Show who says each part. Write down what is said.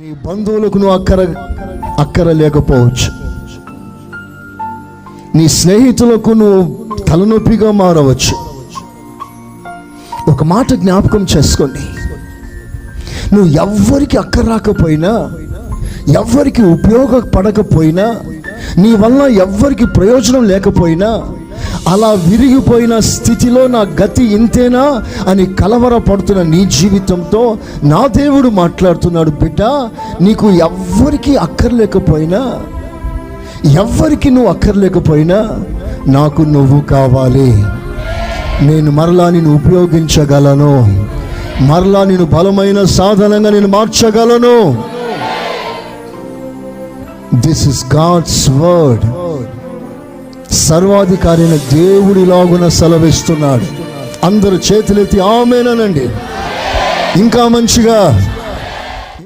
Speaker 1: నీ బంధువులకు నువ్వు అక్కర అక్కర లేకపోవచ్చు. నీ స్నేహితులకు నువ్వు తలనొప్పిగా మారవచ్చు. ఒక మాట జ్ఞాపకం చేసుకోండి. నువ్వు ఎవ్వరికి అక్కర రాకపోయినా ఎవ్వరికి ఉపయోగపడకపోయినా నీ వల్ల ఎవ్వరికి ప్రయోజనం లేకపోయినా అలా విరిగిపోయిన స్థితిలో నా గతి ఇంతేనా అని కలవరపడుతున్న నీ జీవితంతో నా దేవుడు మాట్లాడుతున్నాడు బిడ్డ. నీకు ఎవ్వరికీ అక్కర్లేకపోయినా ఎవ్వరికి నువ్వు అక్కర్లేకపోయినా నాకు నువ్వు కావాలి. నేను మరలా నేను ఉపయోగించగలను. మరలా నేను బలమైన సాధనంగా నేను మార్చగలను. దిస్ ఇస్ గాడ్స్ వర్డ్ సర్వాధికారి అయిన దేవుడిలాగున సెలవిస్తున్నాడు. అందరు చేతులెత్తి ఆమెనండి ఇంకా మంచిగా